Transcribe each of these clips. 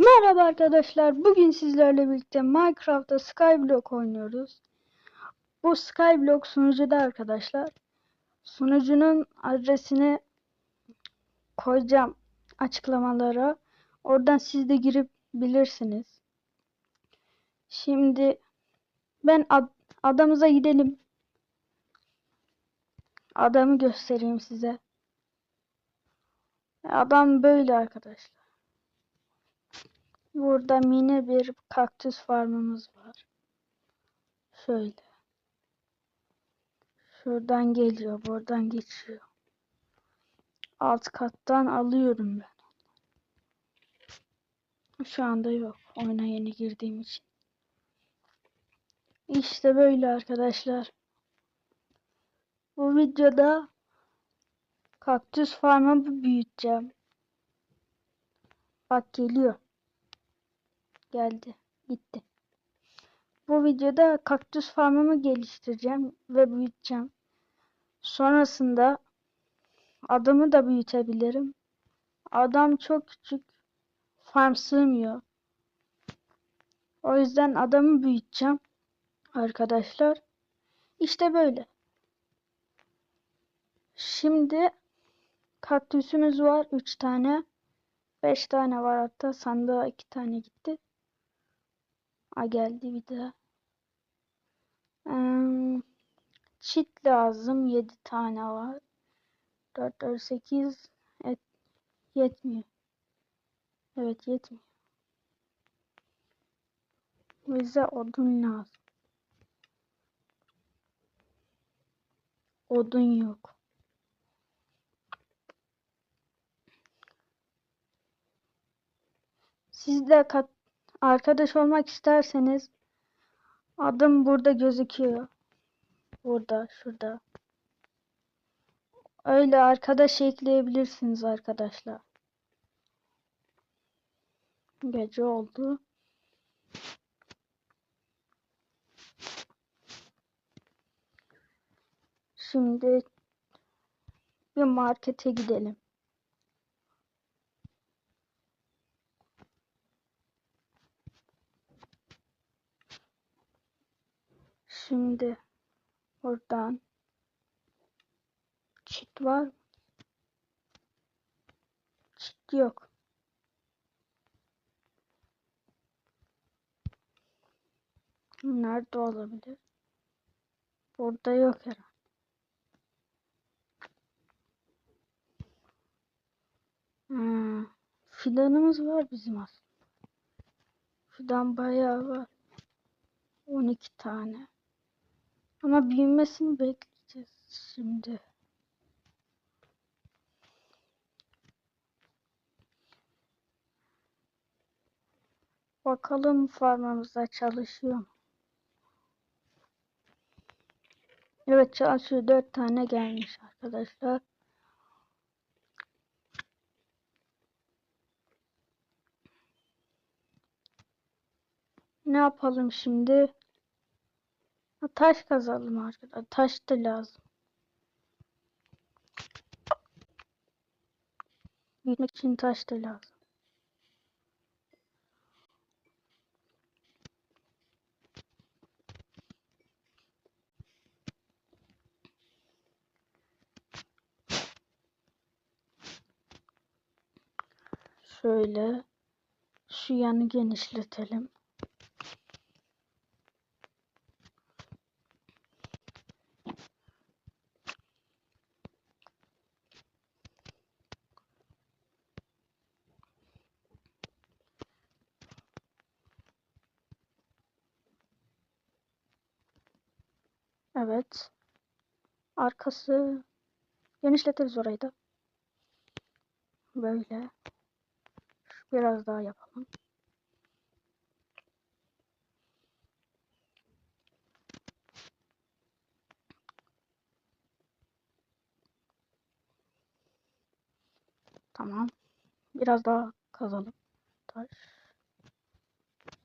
Merhaba arkadaşlar. Bugün sizlerle birlikte Minecraft'ta Skyblock oynuyoruz. Bu Skyblock sunucuda arkadaşlar. Sunucunun adresini koyacağım açıklamalara. Oradan siz de girip bilirsiniz. Şimdi ben ad adamıza gidelim. Adamı göstereyim size. Adam böyle arkadaşlar. Burada mini bir kaktüs farmımız var. Şöyle. Şuradan geliyor, buradan geçiyor. Alt kattan alıyorum ben. Şu anda yok. Oyuna yeni girdiğim için. İşte böyle arkadaşlar. Bu videoda kaktüs farmı büyüteceğim. Bak geliyor. Geldi. Gitti. Bu videoda kaktüs farmımı geliştireceğim ve büyüteceğim. Sonrasında adamı da büyütebilirim. Adam çok küçük. Farm sığmıyor. O yüzden adamı büyüteceğim. Arkadaşlar. İşte böyle. Şimdi kaktüsümüz var. 3 tane. 5 tane var hatta. Sandığa 2 tane gitti. A geldi bir daha. Ee, çit lazım. 7 tane var. 4 4 8 et, yetmiyor. Evet yetmiyor. Bize odun lazım. Odun yok. Siz de kat arkadaş olmak isterseniz adım burada gözüküyor. Burada, şurada. Öyle arkadaş ekleyebilirsiniz arkadaşlar. Gece oldu. Şimdi bir markete gidelim. Şimdi oradan çit var? Çit yok. Nerede olabilir? Burada yok herhalde. Hmm. Fidanımız var bizim aslında. Fidan bayağı var. 12 tane. Ama büyümesini bekleyeceğiz şimdi. Bakalım farmamızda çalışıyor? Evet çalışıyor. 4 tane gelmiş arkadaşlar. Ne yapalım şimdi? Taş kazalım arkadaşlar. Taş da lazım. Büyütmek için taş da lazım. Şöyle şu yanı genişletelim. Evet. Arkası genişletiriz orayı da. Böyle. Biraz daha yapalım. Tamam. Biraz daha kazalım. Taş.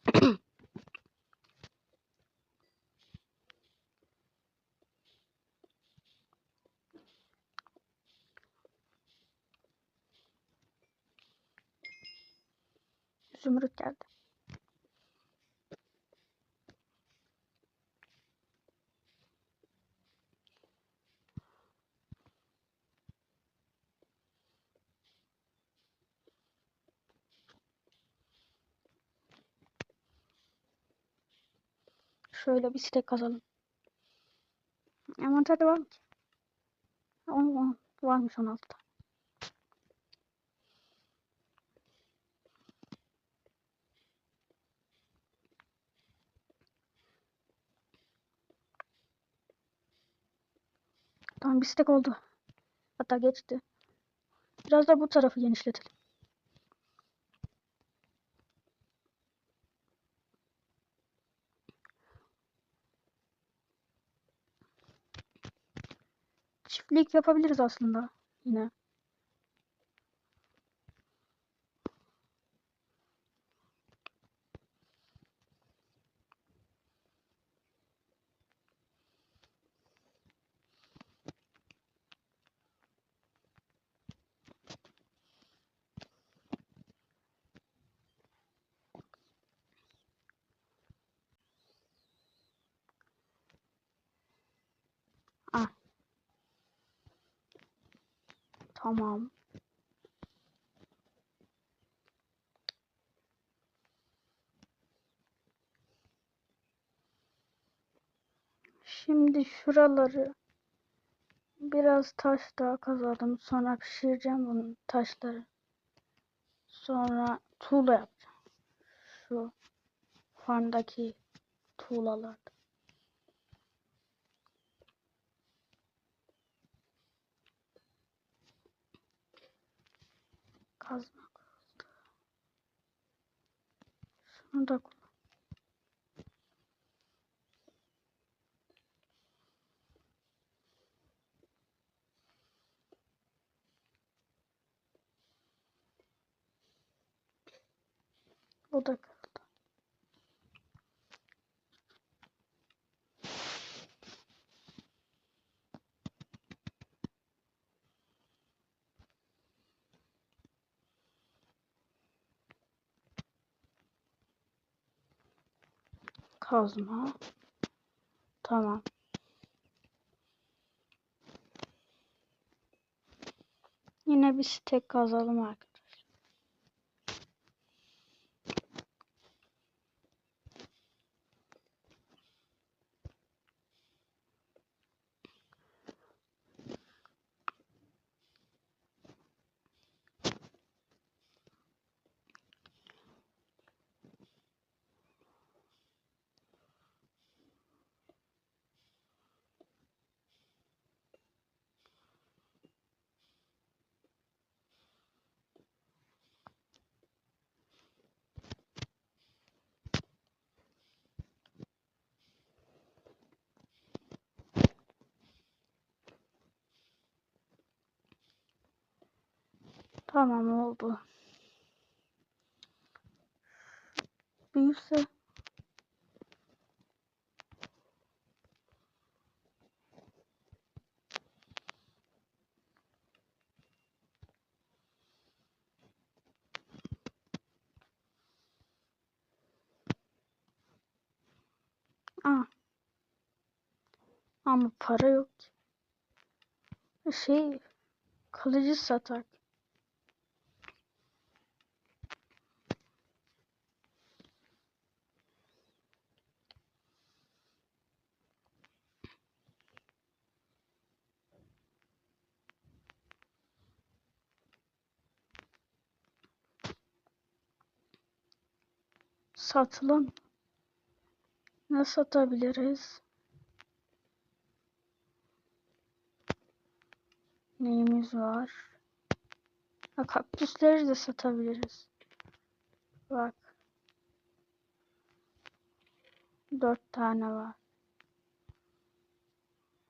zümrüt geldi. Şöyle bir stek kazalım. Envanterde var mı ki? On, varmış 16 tane. Tamam bir stek oldu. Hatta geçti. Biraz da bu tarafı genişletelim. Çiftlik yapabiliriz aslında yine. Tamam. Şimdi şuraları biraz taş daha kazalım. Sonra pişireceğim bunu taşları. Sonra tuğla yapacağım. Şu farmdaki tuğlalar. Şunu da kullan. Bu da Kazma. Tamam. Yine bir stek kazalım arkadaşlar. Tamam oldu. Büyürse Aa. Ama para yok ki. Şey kılıcı satak. Satılan ne satabiliriz? Neyimiz var? Ha, kaktüsleri de satabiliriz. Bak. Dört tane var.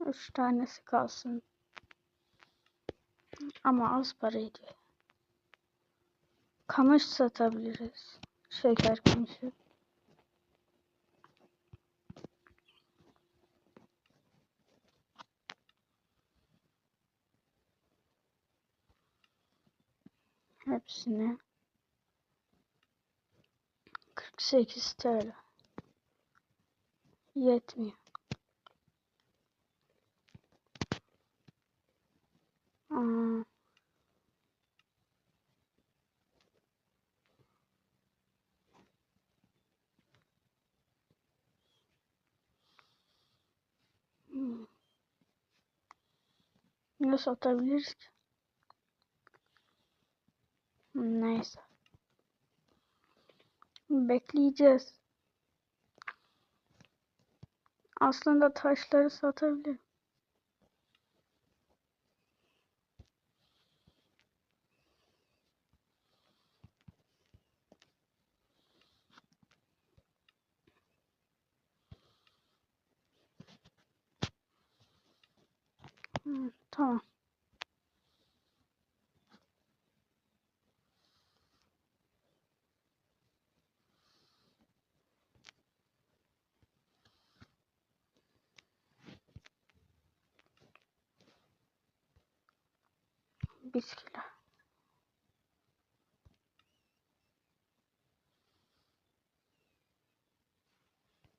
Üç tanesi kalsın. Ama az para ediyor. Kamış satabiliriz. Şeker kamışı. Hepsini. 48 TL. Yetmiyor. Aa, hmm. Ne satabiliriz ki? Neyse. Bekleyeceğiz. Aslında taşları satabilirim. Hmm, tamam. Bisküvi.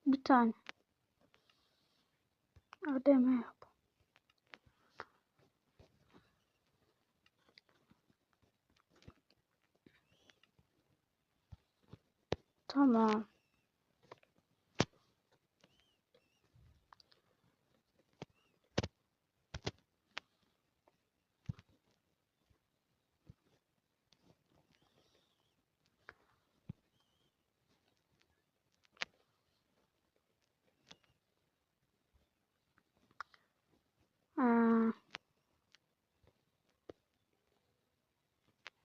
Bir tane. Ödeme yap. 看吧。嗯，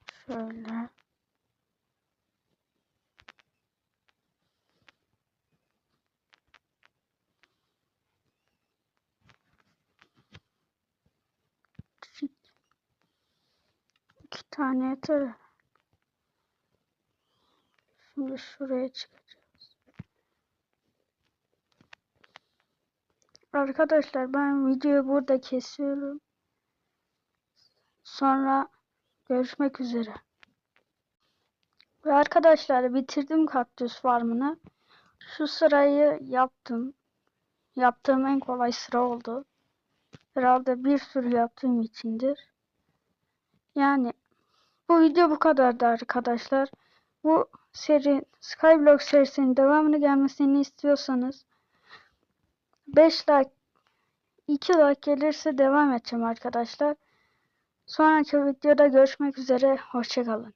是的。Tane yeter. Şimdi şuraya çıkacağız. Arkadaşlar ben videoyu burada kesiyorum. Sonra görüşmek üzere. Ve arkadaşlar bitirdim kaktüs farmını. Şu sırayı yaptım. Yaptığım en kolay sıra oldu. Herhalde bir sürü yaptığım içindir. Yani bu video bu kadardı arkadaşlar. Bu seri Skyblock serisinin devamını gelmesini istiyorsanız 5 like 2 like gelirse devam edeceğim arkadaşlar. Sonraki videoda görüşmek üzere. Hoşçakalın.